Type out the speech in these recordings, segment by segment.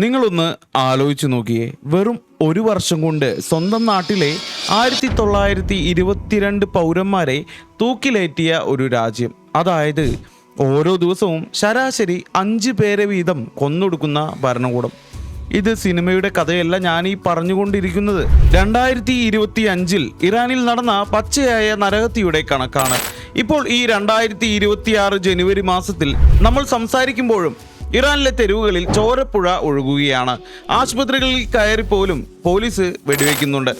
നിങ്ങളൊന്ന് ആലോചിച്ച് നോക്കിയേ. വെറും ഒരു വർഷം കൊണ്ട് സ്വന്തം നാട്ടിലെ ആയിരത്തി തൊള്ളായിരത്തി ഇരുപത്തിരണ്ട് പൗരന്മാരെ തൂക്കിലേറ്റിയ ഒരു രാജ്യം. അതായത് ഓരോ ദിവസവും ശരാശരി അഞ്ച് പേരെ വീതം കൊന്നൊടുക്കുന്ന ഭരണകൂടം. ഇത് സിനിമയുടെ കഥയല്ല ഞാൻ ഈ പറഞ്ഞുകൊണ്ടിരിക്കുന്നത്. രണ്ടായിരത്തി ഇരുപത്തി അഞ്ചിൽ ഇറാനിൽ നടന്ന പച്ചയായ നരഹത്യയുടെ കണക്കാണ്. ഇപ്പോൾ ഈ രണ്ടായിരത്തി ഇരുപത്തിയാറ് ജനുവരി മാസത്തിൽ നമ്മൾ സംസാരിക്കുമ്പോഴും ഇറാനിലെ തെരുവുകളിൽ ചോരപ്പുഴ ഒഴുകുകയാണ്. ആശുപത്രികളിൽ കയറി പോലും പോലീസ് വെടിവെക്കുന്നുണ്ട്.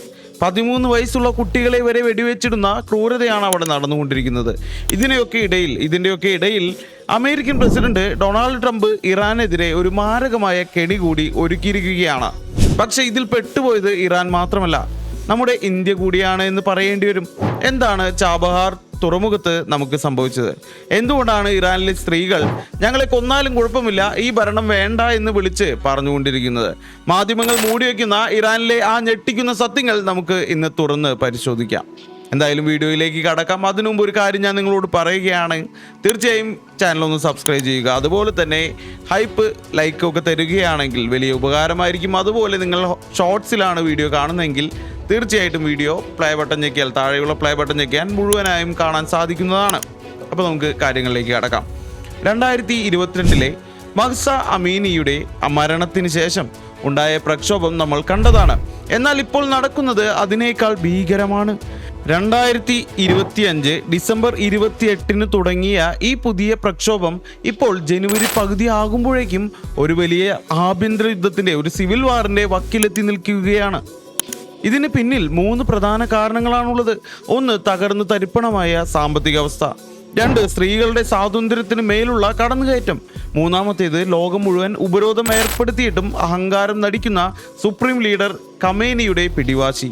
പതിമൂന്ന് വയസ്സുള്ള കുട്ടികളെ വരെ വെടിവെച്ചിടുന്ന ക്രൂരതയാണ് അവിടെ നടന്നുകൊണ്ടിരിക്കുന്നത്. ഇതിനെയൊക്കെ ഇടയിൽ ഇതിന്റെയൊക്കെ ഇടയിൽ അമേരിക്കൻ പ്രസിഡന്റ് ഡൊണാൾഡ് ട്രംപ് ഇറാനെതിരെ ഒരു മാരകമായ കെണി കൂടി ഒരുക്കിയിരിക്കുകയാണ്. പക്ഷേ ഇതിൽ പെട്ടുപോയത് ഇറാൻ മാത്രമല്ല. നമ്മുടെ ഇന്ത്യ കൂടിയാണ് എന്ന് പറയേണ്ടി വരും. എന്താണ് ചാബഹാർ? തുറമുഖത്ത് നമുക്ക് സംഭവിച്ചത്. എന്തുകൊണ്ടാണ് ഇറാനിലെ സ്ത്രീകൾ ഞങ്ങളെ കൊന്നാലും കുഴപ്പമില്ല ഈ ഭരണം വേണ്ട എന്ന് വിളിച്ച് പറഞ്ഞുകൊണ്ടിരിക്കുന്നത്? മാധ്യമങ്ങൾ മൂടിവെക്കുന്ന ഇറാനിലെ ആ ഞെട്ടിക്കുന്ന സത്യങ്ങൾ നമുക്ക് ഇന്ന് തുറന്ന് പരിശോധിക്കാം. എന്തായാലും വീഡിയോയിലേക്ക് കടക്കാം. അതിനു മുമ്പ് ഒരു കാര്യം ഞാൻ നിങ്ങളോട് പറയുകയാണ്. തീർച്ചയായും ചാനൽ ഒന്ന് സബ്സ്ക്രൈബ് ചെയ്യുക. അതുപോലെ തന്നെ ഹൈപ്പ് ലൈക്കൊക്കെ തരികയാണെങ്കിൽ വലിയ ഉപകാരമായിരിക്കും. അതുപോലെ നിങ്ങൾ ഷോർട്സിലാണ് വീഡിയോ കാണുന്നതെങ്കിൽ തീർച്ചയായിട്ടും വീഡിയോ പ്ലേ ബട്ടൺ ഞെക്കിയാൽ താഴെയുള്ള പ്ലേ ബട്ടൺ ഞെക്കിയാൽ മുഴുവനായും കാണാൻ സാധിക്കുന്നതാണ്. അപ്പോൾ നമുക്ക് കാര്യങ്ങളിലേക്ക് കടക്കാം. രണ്ടായിരത്തി ഇരുപത്തിരണ്ടിലെ മഹ്സ അമീനിയുടെ മരണത്തിന് ശേഷം ഉണ്ടായ പ്രക്ഷോഭം നമ്മൾ കണ്ടതാണ്. എന്നാൽ ഇപ്പോൾ നടക്കുന്നത് അതിനേക്കാൾ ഭീകരമാണ്. രണ്ടായിരത്തി ഇരുപത്തിയഞ്ച് ഡിസംബർ ഇരുപത്തിയെട്ടിന് തുടങ്ങിയ ഈ പുതിയ പ്രക്ഷോഭം ഇപ്പോൾ ജനുവരി പകുതി ആകുമ്പോഴേക്കും ഒരു വലിയ ആഭ്യന്തര യുദ്ധത്തിന്റെ ഒരു സിവിൽ വാറിന്റെ വക്കിലെത്തി നിൽക്കുകയാണ്. ഇതിന് പിന്നിൽ മൂന്ന് പ്രധാന കാരണങ്ങളാണുള്ളത്. ഒന്ന് തകർന്നു തരിപ്പണമായ സാമ്പത്തിക അവസ്ഥ രണ്ട് സ്ത്രീകളുടെ സ്വാതന്ത്ര്യത്തിന് മേലുള്ള കടന്നുകയറ്റം. മൂന്നാമത്തേത് ലോകം മുഴുവൻ ഉപരോധം ഏർപ്പെടുത്തിയിട്ടും അഹങ്കാരം നടിക്കുന്ന സുപ്രീം ലീഡർ കമേനിയുടെ പിടിവാശി.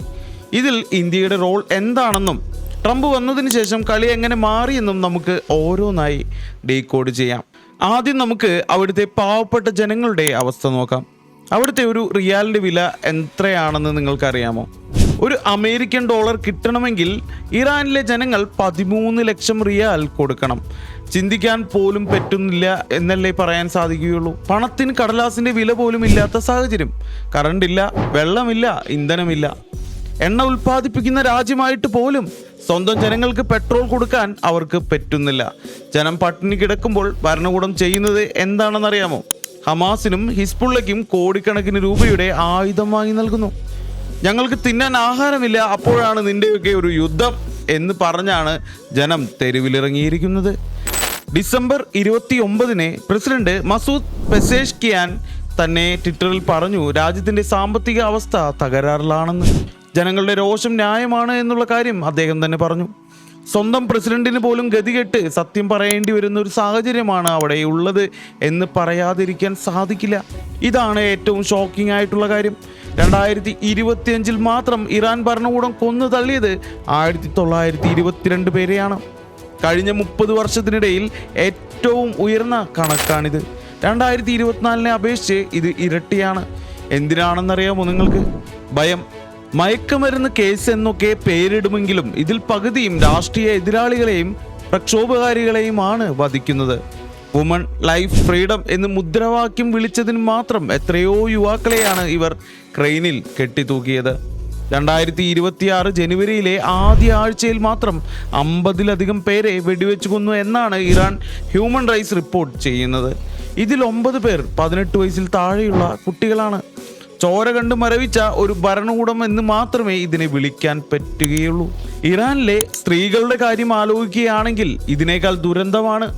ഇതിൽ ഇന്ത്യയുടെ റോൾ എന്താണെന്നും ട്രംപ് വന്നതിന് ശേഷം കളി എങ്ങനെ മാറിയെന്നും നമുക്ക് ഓരോന്നായി ഡീകോഡ് ചെയ്യാം. ആദ്യം നമുക്ക് അവിടുത്തെ പാവപ്പെട്ട ജനങ്ങളുടെ അവസ്ഥ നോക്കാം. അവിടുത്തെ ഒരു റിയാലിന്റെ വില എത്രയാണെന്ന് നിങ്ങൾക്കറിയാമോ? ഒരു അമേരിക്കൻ ഡോളർ കിട്ടണമെങ്കിൽ ഇറാനിലെ ജനങ്ങൾ പതിമൂന്ന് ലക്ഷം റിയാൽ കൊടുക്കണം. ചിന്തിക്കാൻ പോലും പറ്റുന്നില്ല എന്നല്ലേ പറയാൻ സാധിക്കുകയുള്ളൂ. പണത്തിന് കടലാസിന്റെ വില പോലും ഇല്ലാത്ത സാഹചര്യം. കറണ്ടില്ല വെള്ളമില്ല ഇന്ധനമില്ല. എണ്ണ ഉൽപ്പാദിപ്പിക്കുന്ന രാജ്യമായിട്ട് പോലും സ്വന്തം ജനങ്ങൾക്ക് പെട്രോൾ കൊടുക്കാൻ അവർക്ക് പറ്റുന്നില്ല. ജനം പട്ടിണി കിടക്കുമ്പോൾ ഭരണകൂടം ചെയ്യുന്നത് എന്താണെന്നറിയാമോ? ഹമാസിനും ഹിസ്ബുള്ളയ്ക്കും കോടിക്കണക്കിന് രൂപയുടെ ആയുധം വാങ്ങി നൽകുന്നു. ഞങ്ങൾക്ക് തിന്നാൻ ആഹാരമില്ല അപ്പോഴാണ് നിന്റെയൊക്കെ ഒരു യുദ്ധം എന്ന് പറഞ്ഞാണ് ജനം തെരുവിലിറങ്ങിയിരിക്കുന്നത്. ഡിസംബർ ഇരുപത്തി ഒമ്പതിന് പ്രസിഡന്റ് മസൂദ് പെസേഷ്കിയാൻ തന്നെ ട്വിറ്ററിൽ പറഞ്ഞു രാജ്യത്തിന്റെ സാമ്പത്തിക അവസ്ഥ തകരാറിലാണെന്ന്. ജനങ്ങളുടെ രോഷം ന്യായമാണ് എന്നുള്ള കാര്യം അദ്ദേഹം തന്നെ പറഞ്ഞു. സ്വന്തം പ്രസിഡന്റിന് പോലും ഗതികെട്ട് സത്യം പറയേണ്ടി വരുന്ന ഒരു സാഹചര്യമാണ് അവിടെ ഉള്ളത് എന്ന് പറയാതിരിക്കാൻ സാധിക്കില്ല. ഇതാണ് ഏറ്റവും ഷോക്കിംഗ് ആയിട്ടുള്ള കാര്യം. രണ്ടായിരത്തി ഇരുപത്തിയഞ്ചിൽ മാത്രം ഇറാൻ ഭരണകൂടം കൊന്നു തള്ളിയത് ആയിരത്തി തൊള്ളായിരത്തി ഇരുപത്തിരണ്ട് പേരെയാണ്. കഴിഞ്ഞ മുപ്പത് വർഷത്തിനിടയിൽ ഏറ്റവും ഉയർന്ന കണക്കാണിത്. രണ്ടായിരത്തി ഇരുപത്തിനാലിനെ അപേക്ഷിച്ച് ഇത് ഇരട്ടിയാണ്. എന്തിനാണെന്നറിയാമോ നിങ്ങൾക്ക്? ഭയം. മയക്കുമരുന്ന് കേസ് എന്നൊക്കെ പേരിടുമെങ്കിലും ഇതിൽ പകുതിയും രാഷ്ട്രീയ എതിരാളികളെയും പ്രക്ഷോഭകാരികളെയുമാണ് വധിക്കുന്നത്. വുമൺ ലൈഫ് ഫ്രീഡം എന്ന് മുദ്രാവാക്യം വിളിച്ചതിന് മാത്രം എത്രയോ യുവാക്കളെയാണ് ഇവർ ക്രെയിനിൽ കെട്ടിത്തൂക്കിയത്. രണ്ടായിരത്തി ഇരുപത്തിയാറ് ജനുവരിയിലെ ആദ്യ ആഴ്ചയിൽ മാത്രം അമ്പതിലധികം പേരെ വെടിവെച്ചു കൊന്നു എന്നാണ് ഇറാൻ ഹ്യൂമൻ റൈറ്റ്സ് റിപ്പോർട്ട് ചെയ്യുന്നത്. ഇതിൽ ഒമ്പത് പേർ പതിനെട്ട് വയസ്സിൽ താഴെയുള്ള കുട്ടികളാണ്. ചോര കണ്ട് മരവിച്ച ഒരു ഭരണകൂടം എന്ന് മാത്രമേ ഇതിനെ വിളിക്കാൻ പറ്റുകയുള്ളൂ. ഇറാനിലെ സ്ത്രീകളുടെ കാര്യം ആലോചിക്കുകയാണെങ്കിൽ ഇതിനേക്കാൾ ദുരന്തമാണ്.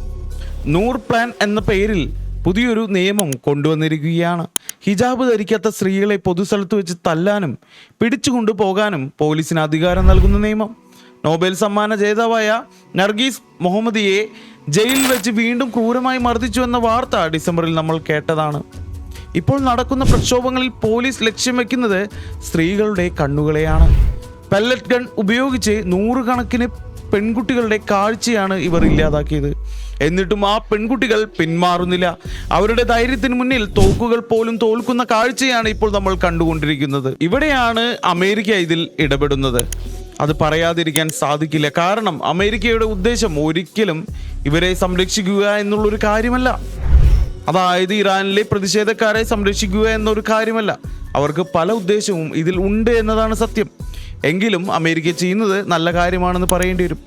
നൂർ പ്ലാൻ എന്ന പേരിൽ പുതിയൊരു നിയമം കൊണ്ടുവന്നിരിക്കുകയാണ്. ഹിജാബ് ധരിക്കാത്ത സ്ത്രീകളെ പൊതുസ്ഥലത്ത് വെച്ച് തല്ലാനും പിടിച്ചുകൊണ്ടു പോകാനും പോലീസിന് അധികാരം നൽകുന്ന നിയമം. നോബൽ സമ്മാന ജേതാവായ നർഗീസ് മുഹമ്മദിയെ ജയിലിൽ വെച്ച് വീണ്ടും ക്രൂരമായി മർദ്ദിച്ചു എന്ന വാർത്ത ഡിസംബറിൽ നമ്മൾ കേട്ടതാണ്. ഇപ്പോൾ നടക്കുന്ന പ്രക്ഷോഭങ്ങളിൽ പോലീസ് ലക്ഷ്യം വയ്ക്കുന്നത് സ്ത്രീകളുടെ കണ്ണുകളെയാണ്. പെല്ലറ്റ് ഗൺ ഉപയോഗിച്ച് നൂറുകണക്കിന് പെൺകുട്ടികളുടെ കാഴ്ചയാണ് ഇവർ ഇല്ലാതാക്കിയത്. എന്നിട്ടും ആ പെൺകുട്ടികൾ പിന്മാറുന്നില്ല. അവരുടെ ധൈര്യത്തിന് മുന്നിൽ തോക്കുകൾ പോലും തോൽക്കുന്ന കാഴ്ചയാണ് ഇപ്പോൾ നമ്മൾ കണ്ടുകൊണ്ടിരിക്കുന്നത്. ഇവിടെയാണ് അമേരിക്ക ഇതിൽ ഇടപെടുന്നത്. അത് പറയാതിരിക്കാൻ സാധിക്കില്ല. കാരണം അമേരിക്കയുടെ ഉദ്ദേശം ഒരിക്കലും ഇവരെ സംരക്ഷിക്കുക എന്നുള്ളൊരു കാര്യമല്ല. അതായത് ഇറാനിലെ പ്രതിഷേധക്കാരെ സംരക്ഷിക്കുക എന്നൊരു കാര്യമല്ല. അവർക്ക് പല ഉദ്ദേശവും ഇതിൽ ഉണ്ട് എന്നതാണ് സത്യം. എങ്കിലും അമേരിക്ക ചെയ്യുന്നത് നല്ല കാര്യമാണെന്ന് പറയേണ്ടി വരും.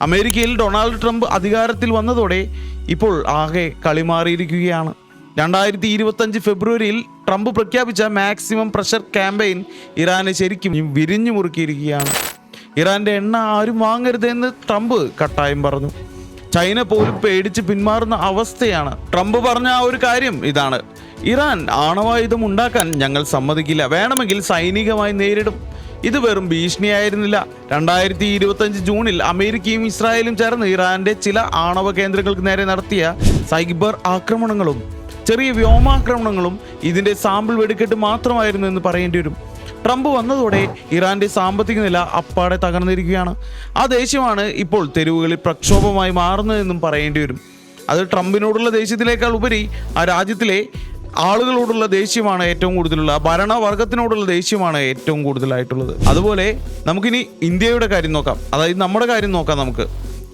അമേരിക്കയിൽ ഡൊണാൾഡ് ട്രംപ് അധികാരത്തിൽ വന്നതോടെ ഇപ്പോൾ ആകെ കളിമാറിയിരിക്കുകയാണ് രണ്ടായിരത്തി ഇരുപത്തഞ്ച് ഫെബ്രുവരിയിൽ ട്രംപ് പ്രഖ്യാപിച്ച മാക്സിമം പ്രഷർ ക്യാമ്പയിൻ ഇറാനെ ശരിക്കും വിരിഞ്ഞു മുറുക്കിയിരിക്കുകയാണ്. ഇറാന്റെ എണ്ണ ആരും വാങ്ങരുതെന്ന് ട്രംപ് കട്ടായം പറഞ്ഞു. ചൈന പോലും പേടിച്ച് പിന്മാറുന്ന അവസ്ഥയാണ്. ട്രംപ് പറഞ്ഞ ആ ഒരു കാര്യം ഇതാണ്. ഇറാൻ ആണവായുധം ഉണ്ടാക്കാൻ ഞങ്ങൾ സമ്മതിക്കില്ല. വേണമെങ്കിൽ സൈനികമായി നേരിടും. ഇത് വെറും ഭീഷണിയായിരുന്നില്ല. രണ്ടായിരത്തി ഇരുപത്തഞ്ച് ജൂണിൽ അമേരിക്കയും ഇസ്രായേലും ചേർന്ന് ഇറാന്റെ ചില ആണവ കേന്ദ്രങ്ങൾക്ക് നേരെ നടത്തിയ സൈബർ ആക്രമണങ്ങളും ചെറിയ വ്യോമാക്രമണങ്ങളും ഇതിന്റെ സാമ്പിൾ വെടിക്കെട്ട് മാത്രമായിരുന്നു എന്ന് പറയേണ്ടി വരും. ട്രംപ് വന്നതോടെ ഇറാന്റെ സാമ്പത്തിക നില അപ്പാടെ തകർന്നിരിക്കുകയാണ്. ആ ദേഷ്യമാണ് ഇപ്പോൾ തെരുവുകളിൽ പ്രക്ഷോഭമായി മാറുന്നതെന്നും പറയേണ്ടി വരും. അത് ട്രംപിനോടുള്ള ദേഷ്യത്തിലേക്കാൾ ഉപരി ആ രാജ്യത്തിലെ ആളുകളോടുള്ള ദേഷ്യമാണ് ഏറ്റവും കൂടുതലുള്ള ഭരണവർഗത്തിനോടുള്ള ദേഷ്യമാണ് ഏറ്റവും കൂടുതലായിട്ടുള്ളത്. അതുപോലെ നമുക്കിനി ഇന്ത്യയുടെ കാര്യം നോക്കാം. അതായത് നമ്മുടെ കാര്യം നോക്കാം നമുക്ക്.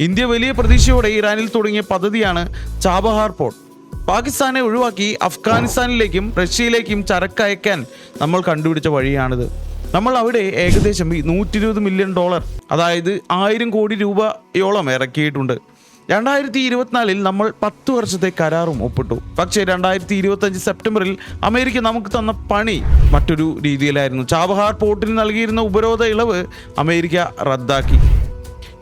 ഇന്ത്യ വലിയ പ്രതീക്ഷയോടെ ഇറാനിൽ തുടങ്ങിയ പദ്ധതിയാണ് ചാബഹാർ പോർട്ട്. പാകിസ്ഥാനെ ഒഴിവാക്കി അഫ്ഗാനിസ്ഥാനിലേക്കും റഷ്യയിലേക്കും ചരക്ക് അയക്കാൻ നമ്മൾ കണ്ടുപിടിച്ച വഴിയാണിത്. നമ്മൾ അവിടെ ഏകദേശം നൂറ്റി ഇരുപത് മില്യൺ ഡോളർ അതായത് ആയിരം കോടി രൂപയോളം ഇറക്കിയിട്ടുണ്ട്. രണ്ടായിരത്തി ഇരുപത്തിനാലിൽ നമ്മൾ പത്ത് വർഷത്തെ കരാറും ഒപ്പിട്ടു. പക്ഷേ രണ്ടായിരത്തി ഇരുപത്തഞ്ച് സെപ്റ്റംബറിൽ അമേരിക്ക നമുക്ക് തന്ന പണി മറ്റൊരു രീതിയിലായിരുന്നു. ചാബഹാർ പോർട്ടിന് നൽകിയിരുന്ന ഉപരോധ ഇളവ് അമേരിക്ക റദ്ദാക്കി.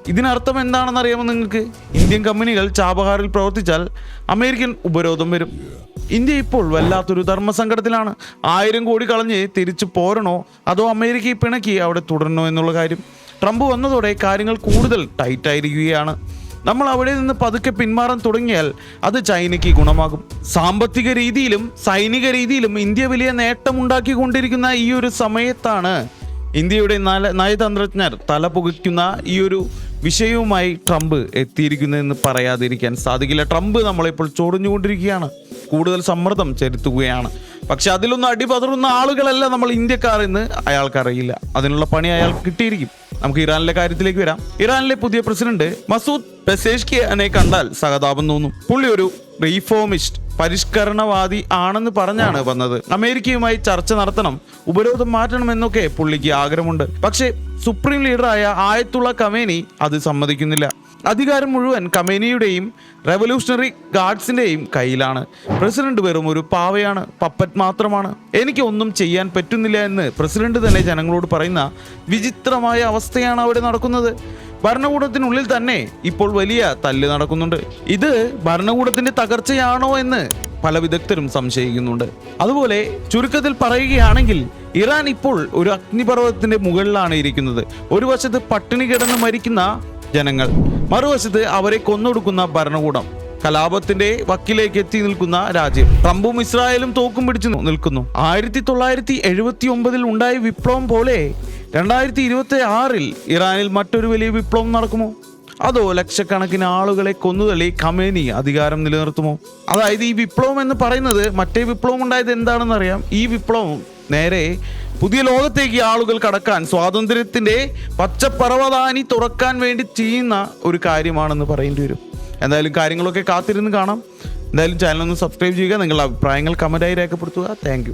ഇതിനർത്ഥം എന്താണെന്ന് അറിയാമോ നിങ്ങൾക്ക്? ഇന്ത്യൻ കമ്പനികൾ ചാബഹാറിൽ പ്രവർത്തിച്ചാൽ അമേരിക്കൻ ഉപരോധം വരും. ഇന്ത്യ ഇപ്പോൾ വല്ലാത്തൊരു ധർമ്മസങ്കടത്തിലാണ്. ആയിരം കോടി കളഞ്ഞ് തിരിച്ചു പോരണോ അതോ അമേരിക്കയെ പിണക്കി അവിടെ തുടരണോ എന്നുള്ള കാര്യം? ട്രംപ് വന്നതോടെ കാര്യങ്ങൾ കൂടുതൽ ടൈറ്റായിരിക്കുകയാണ്. നമ്മൾ അവിടെ നിന്ന് പതുക്കെ പിന്മാറാൻ തുടങ്ങിയാൽ അത് ചൈനയ്ക്ക് ഗുണമാകും. സാമ്പത്തിക രീതിയിലും സൈനിക രീതിയിലും ഇന്ത്യ വലിയ നേട്ടമുണ്ടാക്കിക്കൊണ്ടിരിക്കുന്ന ഈ ഒരു സമയത്താണ് ഇന്ത്യയുടെ നയതന്ത്രജ്ഞർ തല പുകയ്ക്കുന്ന ഈ ഒരു വിഷയവുമായി ട്രംപ് എത്തിയിരിക്കുന്നതെന്ന് പറയാതിരിക്കാൻ സാധിക്കില്ല. ട്രംപ് നമ്മളിപ്പോൾ ചൊറിഞ്ഞുകൊണ്ടിരിക്കുകയാണ് കൂടുതൽ സമ്മർദ്ദം ചെലുത്തുകയാണ്. പക്ഷെ അതിലൊന്നും അടിപതറുന്ന ആളുകളല്ല നമ്മൾ ഇന്ത്യക്കാർ എന്ന് അയാൾക്കറിയില്ല. അതിനുള്ള പണി അയാൾ കിട്ടിയിരിക്കും. നമുക്ക് ഇറാനിലെ കാര്യത്തിലേക്ക് വരാം. ഇറാനിലെ പുതിയ പ്രസിഡന്റ് മസൂദ് പെസേഷ്കിയനെ കണ്ടാൽ സഹതാപം തോന്നും. പുള്ളി ഒരു റീഫോമിസ്റ്റ് പരിഷ്കരണവാദി ആണെന്ന് പറഞ്ഞാണ് വന്നത്. അമേരിക്കയുമായി ചർച്ച നടത്തണം ഉപരോധം മാറ്റണം എന്നൊക്കെ പുള്ളിക്ക് ആഗ്രഹമുണ്ട്. പക്ഷേ സുപ്രീം ലീഡറായ ആയത്തുള്ള കമേനി അത് സമ്മതിക്കുന്നില്ല. അധികാരം മുഴുവൻ കമേനിയുടെയും റെവല്യൂഷണറി ഗാർഡ്സിന്റെയും കയ്യിലാണ്. പ്രസിഡന്റ് വെറും ഒരു പാവയാണ് പപ്പറ്റ് മാത്രമാണ്. എനിക്ക് ഒന്നും ചെയ്യാൻ പറ്റുന്നില്ല എന്ന് പ്രസിഡന്റ് തന്നെ ജനങ്ങളോട് പറയുന്ന വിചിത്രമായ അവസ്ഥയാണ് അവിടെ നടക്കുന്നത്. ഭരണകൂടത്തിനുള്ളിൽ തന്നെ ഇപ്പോൾ വലിയ തല്ല് നടക്കുന്നുണ്ട്. ഇത് ഭരണകൂടത്തിന്റെ തകർച്ചയാണോ എന്ന് പല വിദഗ്ധരും സംശയിക്കുന്നുണ്ട്. അതുപോലെ ചുരുക്കത്തിൽ പറയുകയാണെങ്കിൽ ഇറാൻ ഇപ്പോൾ ഒരു അഗ്നിപർവതത്തിന്റെ മുകളിലാണ് ഇരിക്കുന്നത്. ഒരു വശത്ത് പട്ടിണി കിടന്ന് മരിക്കുന്ന ജനങ്ങൾ. മറുവശത്ത് അവരെ കൊന്നൊടുക്കുന്ന ഭരണകൂടം കലാപത്തിന്റെ വക്കിലേക്ക് എത്തി നിൽക്കുന്ന രാജ്യം. ട്രംപും ഇസ്രായേലും തോക്കും പിടിച്ചു നിൽക്കുന്നു. ആയിരത്തി തൊള്ളായിരത്തി എഴുപത്തി ഒമ്പതിൽ ഉണ്ടായ വിപ്ലവം പോലെ രണ്ടായിരത്തി ഇരുപത്തി ആറിൽ ഇറാനിൽ മറ്റൊരു വലിയ വിപ്ലവം നടക്കുമോ? അതോ ലക്ഷക്കണക്കിന് ആളുകളെ കൊന്നുതള്ളി ഖമേനി അധികാരം നിലനിർത്തുമോ? അതായത് ഈ വിപ്ലവം എന്ന് പറയുന്നത് മറ്റേ വിപ്ലവം ഉണ്ടായത് എന്താണെന്ന് അറിയാം ഈ വിപ്ലവം നേരെ പുതിയ ലോകത്തേക്ക് ആളുകൾ കടക്കാൻ സ്വാതന്ത്ര്യത്തിന്റെ പച്ചപ്പറവതാനി തുറക്കാൻ വേണ്ടി ചെയ്യുന്ന ഒരു കാര്യമാണെന്ന് പറയേണ്ടി വരും. എന്തായാലും കാര്യങ്ങളൊക്കെ കാത്തിരുന്ന് കാണാം. എന്തായാലും ചാനൽ ഒന്ന് സബ്സ്ക്രൈബ് ചെയ്യുക നിങ്ങളുടെ അഭിപ്രായങ്ങൾ കമന്റായി രേഖപ്പെടുത്തുക. താങ്ക്